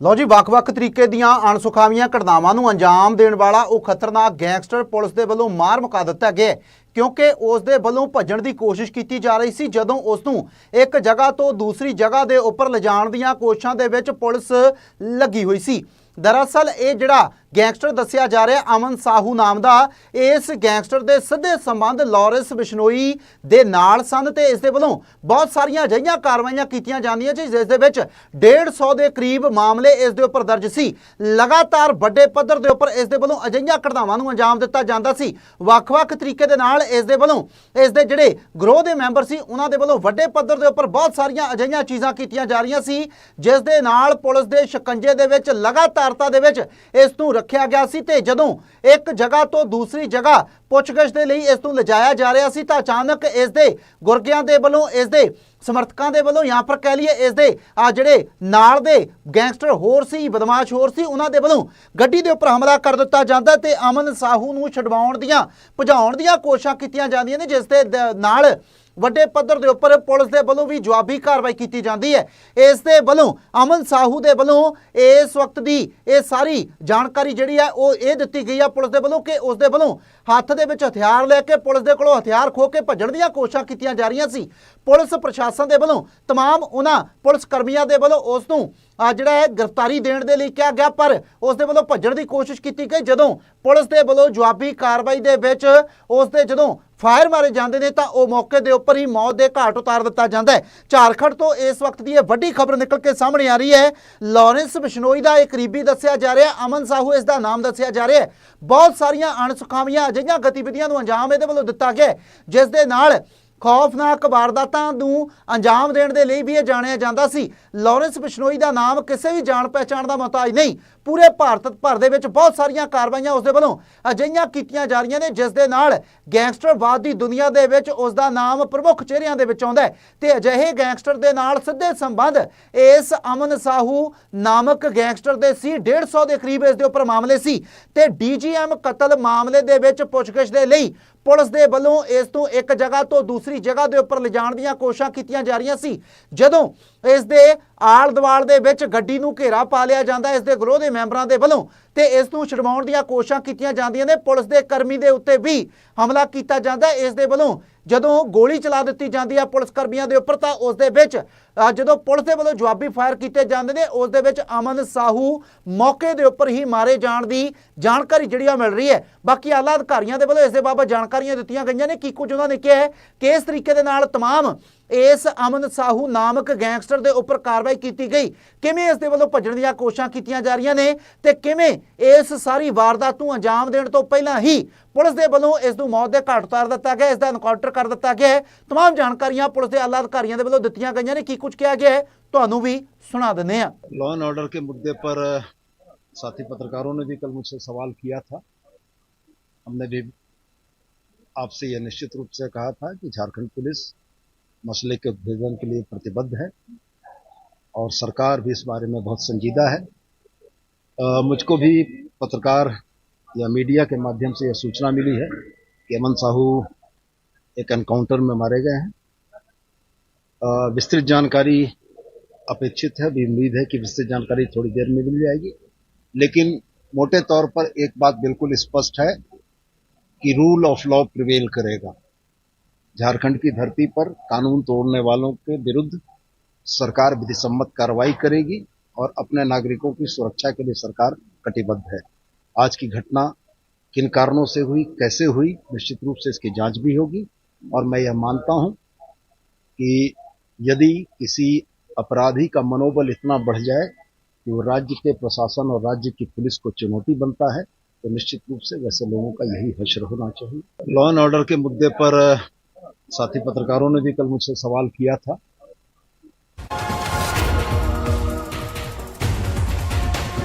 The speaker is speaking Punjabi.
ਲਓ ਜੀ, ਵੱਖ-ਵੱਖ ਤਰੀਕੇ ਦੀਆਂ ਅਣਸੁਖਾਵੀਆਂ ਘਟਨਾਵਾਂ ਨੂੰ ਅੰਜਾਮ ਦੇਣ ਵਾਲਾ ਉਹ ਖਤਰਨਾਕ ਗੈਂਗਸਟਰ ਪੁਲਿਸ ਦੇ ਵੱਲੋਂ ਮਾਰ ਮੁਕਾ ਦਿੱਤਾ ਗਿਆ ਕਿਉਂਕਿ ਉਸ ਦੇ ਵੱਲੋਂ ਭੱਜਣ ਦੀ ਕੋਸ਼ਿਸ਼ ਕੀਤੀ ਜਾ ਰਹੀ ਸੀ, ਜਦੋਂ ਉਸ ਨੂੰ ਇੱਕ ਜਗ੍ਹਾ ਤੋਂ ਦੂਸਰੀ ਜਗ੍ਹਾ ਦੇ ਉੱਪਰ ਲਿਜਾਣ ਦੀਆਂ ਕੋਸ਼ਿਸ਼ਾਂ ਦੇ ਵਿੱਚ ਪੁਲਿਸ ਲੱਗੀ ਹੋਈ ਸੀ। ਦਰਅਸਲ, ਇਹ ਜਿਹੜਾ ਗੈਂਗਸਟਰ ਦੱਸਿਆ ਜਾ ਰਿਹਾ, ਅਮਨ ਸਾਹੂ ਨਾਮ ਦਾ। ਇਸ ਗੈਂਗਸਟਰ ਦੇ ਸਿੱਧੇ ਸੰਬੰਧ ਲਾਰੈਂਸ ਬਿਸ਼ਨੋਈ ਦੇ ਨਾਲ ਸਨ ਤੇ ਇਸ ਦੇ ਵੱਲੋਂ ਬਹੁਤ ਸਾਰੀਆਂ ਅਜਿਹੀਆਂ ਕਾਰਵਾਈਆਂ ਕੀਤੀਆਂ ਜਾਂਦੀਆਂ ਸੀ, ਜਿਸ ਦੇ ਵਿੱਚ 150 ਦੇ ਕਰੀਬ ਮਾਮਲੇ ਇਸ ਦੇ ਉੱਪਰ ਦਰਜ ਸੀ। ਲਗਾਤਾਰ ਵੱਡੇ ਪੱਧਰ ਦੇ ਉੱਪਰ ਇਸ ਦੇ ਵੱਲੋਂ ਅਜਿਹੀਆਂ ਘਟਨਾਵਾਂ ਨੂੰ ਅੰਜਾਮ ਦਿੱਤਾ ਜਾਂਦਾ ਸੀ। ਵੱਖ-ਵੱਖ ਤਰੀਕੇ ਦੇ ਨਾਲ ਇਸ ਦੇ ਵੱਲੋਂ ਇਸ ਦੇ ਜਿਹੜੇ ਗਰੋਹ ਦੇ ਮੈਂਬਰ ਸੀ, ਉਹਨਾਂ ਦੇ ਵੱਲੋਂ ਵੱਡੇ ਪੱਧਰ ਦੇ ਉੱਪਰ ਬਹੁਤ ਸਾਰੀਆਂ ਅਜਿਹੀਆਂ ਚੀਜ਼ਾਂ ਕੀਤੀਆਂ ਜਾ ਰਹੀਆਂ ਸੀ, ਜਿਸ ਦੇ ਨਾਲ ਪੁਲਿਸ ਦੇ ਸ਼ਿਕੰਜੇ ਦੇ ਵਿੱਚ ਲਗਾਤਾਰਤਾ ਦੇ ਵਿੱਚ ਇਸ ਨੂੰ ਰੱਖਿਆ ਗਿਆ ਸੀ ਤੇ ਜਦੋਂ ਇੱਕ ਜਗ੍ਹਾ ਤੋਂ ਦੂਸਰੀ ਜਗ੍ਹਾ ਪੁੱਛਗਿੱਛ ਦੇ ਲਈ ਇਸ ਨੂੰ ਲਿਜਾਇਆ ਜਾ ਰਿਹਾ ਸੀ ਤਾਂ ਅਚਾਨਕ ਇਸ ਦੇ ਗੁਰਗਿਆਂ ਦੇ ਵੱਲੋਂ, ਇਸ ਦੇ ਸਮਰਥਕਾਂ ਦੇ ਵੱਲੋਂ ਜਾਂ ਫਿਰ ਕਹਿ ਲਈਏ ਇਸ ਦੇ ਆ ਜਿਹੜੇ ਨਾਲ ਦੇ ਗੈਂਗਸਟਰ ਹੋਰ ਸੀ, ਬਦਮਾਸ਼ ਹੋਰ ਸੀ, ਉਹਨਾਂ ਦੇ ਵੱਲੋਂ ਗੱਡੀ ਦੇ ਉੱਪਰ ਹਮਲਾ ਕਰ ਦਿੱਤਾ ਜਾਂਦਾ ਤੇ ਅਮਨ ਸਾਹੂ ਨੂੰ ਛਡਵਾਉਣ ਦੀਆਂ, ਭਜਾਉਣ ਦੀਆਂ ਕੋਸ਼ਿਸ਼ਾਂ ਕੀਤੀਆਂ ਜਾਂਦੀਆਂ ਨੇ, ਜਿਸ ਦੇ ਦ- ਨਾਲ ਵੱਡੇ ਪੱਧਰ ਦੇ ਉੱਪਰ ਪੁਲਿਸ ਦੇ ਵੱਲੋਂ ਵੀ ਜਵਾਬੀ ਕਾਰਵਾਈ ਕੀਤੀ ਜਾਂਦੀ ਹੈ ਇਸ ਦੇ ਵੱਲੋਂ ਅਮਨ ਸਾਹੂ ਦੇ ਵੱਲੋਂ ਇਸ ਵਕਤ ਦੀ ਇਹ ਸਾਰੀ ਜਾਣਕਾਰੀ ਜਿਹੜੀ ਹੈ ਉਹ ਇਹ ਦਿੱਤੀ ਗਈ ਹੈ ਪੁਲਿਸ ਦੇ ਵੱਲੋਂ ਕਿ ਉਸ ਦੇ ਵੱਲੋਂ ਹੱਥ ਦੇ ਵਿੱਚ ਹਥਿਆਰ ਲੈ ਕੇ ਪੁਲਿਸ ਦੇ ਕੋਲੋਂ ਹਥਿਆਰ ਖੋ ਕੇ ਭੱਜਣ ਦੀਆਂ ਕੋਸ਼ਿਸ਼ਾਂ ਕੀਤੀਆਂ ਜਾ ਰਹੀਆਂ ਸੀ ਪੁਲਿਸ ਪ੍ਰਸ਼ਾਸਨ ਦੇ ਵੱਲੋਂ तमाम ਉਹਨਾਂ ਪੁਲਿਸ ਕਰਮੀਆਂ ਦੇ ਵੱਲੋਂ ਉਸ ਨੂੰ ਆ ਜਿਹੜਾ ਹੈ ਗ੍ਰਿਫਤਾਰੀ ਦੇਣ ਦੇ ਲਈ ਕਿਹਾ ਗਿਆ ਪਰ ਉਸ ਦੇ ਵੱਲੋਂ ਭੱਜਣ ਦੀ ਕੋਸ਼ਿਸ਼ ਕੀਤੀ ਗਈ ਜਦੋਂ ਪੁਲਿਸ ਦੇ ਵੱਲੋਂ ਜਵਾਬੀ ਕਾਰਵਾਈ ਦੇ ਵਿੱਚ ਉਸ ਦੇ ਜਦੋਂ ਫਾਇਰ ਮਾਰੇ ਜਾਂਦੇ ਨੇ ਤਾਂ ਉਹ ਮੌਕੇ ਦੇ ਉੱਪਰ ਹੀ ਮੌਤ ਦੇ ਘਾਟ ਉਤਾਰ ਦਿੱਤਾ ਜਾਂਦਾ ਹੈ। ਝਾਰਖੰਡ ਤੋਂ ਇਸ ਵਕਤ ਦੀ ਇਹ ਵੱਡੀ ਖਬਰ ਨਿਕਲ ਕੇ ਸਾਹਮਣੇ ਆ ਰਹੀ ਹੈ। ਲਾਰੈਂਸ ਬਿਸ਼ਨੋਈ ਦਾ ਇਹ ਕਰੀਬੀ ਦੱਸਿਆ ਜਾ ਰਿਹਾ, ਅਮਨ ਸਾਹੂ ਇਸ ਦਾ ਨਾਮ ਦੱਸਿਆ ਜਾ ਰਿਹਾ ਬਹੁਤ ਸਾਰੀਆਂ ਅਣਸੁਖਾਵੀਆਂ ਅਜਿਹੀਆਂ ਗਤੀਵਿਧੀਆਂ ਨੂੰ ਅੰਜਾਮ ਇਹਦੇ ਵੱਲੋਂ ਦਿੱਤਾ ਗਿਆ ਜਿਸ ਦੇ ਨਾਲ ਖੌਫਨਾਕ ਵਾਰਦਾਤਾਂ ਨੂੰ ਅੰਜਾਮ ਦੇਣ ਦੇ ਲਈ ਵੀ ਇਹ ਜਾਣਿਆ ਜਾਂਦਾ ਸੀ। ਲਾਰੈਂਸ ਬਿਸ਼ਨੋਈ ਦਾ ਨਾਮ ਕਿਸੇ ਵੀ ਜਾਣ ਪਹਿਚਾਣ ਦਾ ਮੁਹਤਾਜ ਨਹੀਂ। ਪੂਰੇ ਭਾਰਤ ਭਰ ਦੇ ਵਿੱਚ ਬਹੁਤ ਸਾਰੀਆਂ ਕਾਰਵਾਈਆਂ ਉਸ ਦੇ ਵੱਲੋਂ ਅਜਿਹੀਆਂ ਕੀਤੀਆਂ ਜਾ ਰਹੀਆਂ ਨੇ, ਜਿਸ ਦੇ ਨਾਲ ਗੈਂਗਸਟਰਵਾਦ ਦੀ ਦੁਨੀਆ ਦੇ ਵਿੱਚ ਉਸ ਦਾ ਨਾਮ ਪ੍ਰਮੁੱਖ ਚਿਹਰਿਆਂ ਦੇ ਵਿੱਚ ਆਉਂਦਾ ਹੈ ਤੇ ਅਜਿਹੇ ਗੈਂਗਸਟਰ ਦੇ ਨਾਲ ਸਿੱਧੇ ਸੰਬੰਧ ਇਸ ਅਮਨ ਸਾਹੂ ਨਾਮਕ ਗੈਂਗਸਟਰ ਦੇ ਸੀ। 150 ਦੇ ਕਰੀਬ ਇਸ ਦੇ ਉੱਪਰ ਮਾਮਲੇ ਸੀ ਤੇ ਡੀਜੀਐਮ ਕਤਲ ਮਾਮਲੇ ਦੇ ਵਿੱਚ ਪੁੱਛਗਿੱਛ ਦੇ ਲਈ ਪੁਲਿਸ ਦੇ ਵੱਲੋਂ ਇਸ ਤੋਂ ਇੱਕ ਜਗ੍ਹਾ ਤੋਂ ਦੂਸਰੀ ਜਗ੍ਹਾ ਦੇ ਉੱਪਰ ਲਿਜਾਣ ਦੀਆਂ ਕੋਸ਼ਿਸ਼ਾਂ ਕੀਤੀਆਂ ਜਾ ਰਹੀਆਂ ਸੀ। ਜਦੋਂ ਇਸ ਦੇ ਆਲ ਦਵਾਲ ਦੇ ਵਿੱਚ ਗੱਡੀ ਨੂੰ ਘੇਰਾ ਪਾ ਲਿਆ ਜਾਂਦਾ ਇਸ ਦੇ ਗਰੋਹ ਦੇ ਮੈਂਬਰਾਂ ਦੇ ਵੱਲੋਂ ਤੇ ਇਸ ਨੂੰ ਛਡਵਾਉਣ ਦੀਆਂ ਕੋਸ਼ਿਸ਼ਾਂ ਕੀਤੀਆਂ ਜਾਂਦੀਆਂ ਨੇ ਪੁਲਿਸ ਦੇ ਕਰਮੀ ਦੇ ਉੱਤੇ ਵੀ ਹਮਲਾ ਕੀਤਾ ਜਾਂਦਾ ਹੈ। ਇਸ ਦੇ ਵੱਲੋਂ ਜਦੋਂ ਗੋਲੀ ਚਲਾ ਦਿੱਤੀ ਜਾਂਦੀ ਹੈ ਪੁਲਿਸ ਕਰਮੀਆਂ ਦੇ ਉੱਪਰ ਤਾਂ ਉਸ ਦੇ ਵਿੱਚ ਅ, ਜਦੋਂ ਪੁਲਿਸ ਦੇ ਵੱਲੋਂ ਜਵਾਬੀ ਫਾਇਰ ਕੀਤੇ ਜਾਂਦੇ ਨੇ ਉਸ ਦੇ ਵਿੱਚ ਅਮਨ ਸਾਹੂ ਮੌਕੇ ਦੇ ਉੱਪਰ ਹੀ ਮਾਰੇ ਜਾਣ ਦੀ ਜਾਣਕਾਰੀ ਜਿਹੜੀ ਆ ਮਿਲ ਰਹੀ ਹੈ ਬਾਕੀ ਆਲਾ ਅਧਿਕਾਰੀਆਂ ਦੇ ਵੱਲੋਂ ਇਸ ਦੇ ਬਾਬਤ ਜਾਣਕਾਰੀਆਂ ਦਿੱਤੀਆਂ ਗਈਆਂ ਨੇ ਕੀ ਕੁਝ ਉਹਨਾਂ ਨੇ ਕਿਹਾ ਹੈ ਕਿ ਇਸ ਤਰੀਕੇ ਦੇ ਨਾਲ तमाम ਇਸ ਅਮਨ ਸਾਹੂ ਨਾਮਕ ਗੈਂਗਸਟਰ ਦੇ ਉੱਪਰ ਕਾਰਵਾਈ ਕੀਤੀ ਗਈ ਕਿਵੇਂ ਇਸ ਦੇ ਵੱਲੋਂ ਭੱਜਣ ਦੀਆਂ ਕੋਸ਼ਿਸ਼ਾਂ ਕੀਤੀਆਂ ਜਾ ਰਹੀਆਂ ਨੇ ਤੇ ਕਿਵੇਂ ਇਸ ਸਾਰੀ ਵਾਰਦਾਤ ਨੂੰ ਅੰਜਾਮ ਦੇਣ ਤੋਂ ਪਹਿਲਾਂ ਹੀ ਪੁਲਿਸ ਦੇ ਵੱਲੋਂ ਇਸ ਨੂੰ ਮੌਤ ਦੇ ਘਾਟ ਉਤਾਰ ਦਿੱਤਾ ਗਿਆ ਇਸ ਦਾ ਐਨਕਾਊਂਟਰ ਕਰ ਦਿੱਤਾ ਗਿਆ ਹੈ तमाम ਜਾਣਕਾਰੀਆਂ ਪੁਲਿਸ ਦੇ ਆਲਾ ਅਧਿਕਾਰੀਆਂ ਦੇ ਵੱਲੋਂ ਦਿੱਤੀਆਂ ਗਈਆਂ ਨੇ ਕੀ ਕੁਝ ਕਿਹਾ ਗਿਆ ਹੈ ਤੁਹਾਨੂੰ ਵੀ ਸੁਣਾ ਦਿੰਦੇ ਹਾਂ लॉ एंड ऑर्डर के मुद्दे पर अ, साथी पत्रकारों ने भी कल मुझसे सवाल किया था हमने भी आपसे यह निश्चित रूप से कहा था कि झारखंड पुलिस मसले के उद्भेदन के लिए प्रतिबद्ध है। और सरकार भी इस बारे में बहुत संजीदा है। अ, मुझको भी पत्रकार या मीडिया के माध्यम से यह सूचना मिली है कि अमन साहू एक एनकाउंटर में मारे गए हैं। विस्तृत जानकारी अपेक्षित है भी उम्मीद है कि विस्तृत जानकारी थोड़ी देर में मिल जाएगी। लेकिन मोटे तौर पर एक बात बिल्कुल स्पष्ट है कि रूल ऑफ़ लॉ प्रिवेल करेगा। झारखंड की धरती पर कानून तोड़ने वालों के विरुद्ध सरकार विधिसम्मत कार्रवाई करेगी और अपने नागरिकों की सुरक्षा के लिए सरकार कटिबद्ध है। आज की घटना किन कारणों से हुई, कैसे हुई, निश्चित रूप से इसकी जाँच भी होगी और मैं यह मानता हूँ कि यदि किसी अपराधी का मनोबल इतना बढ़ जाए कि वो राज्य के प्रशासन और राज्य की पुलिस को चुनौती बनता है तो निश्चित रूप से वैसे लोगों का यही हश्र होना चाहिए। लॉ एंड ऑर्डर के मुद्दे पर साथी पत्रकारों ने भी कल मुझसे सवाल किया था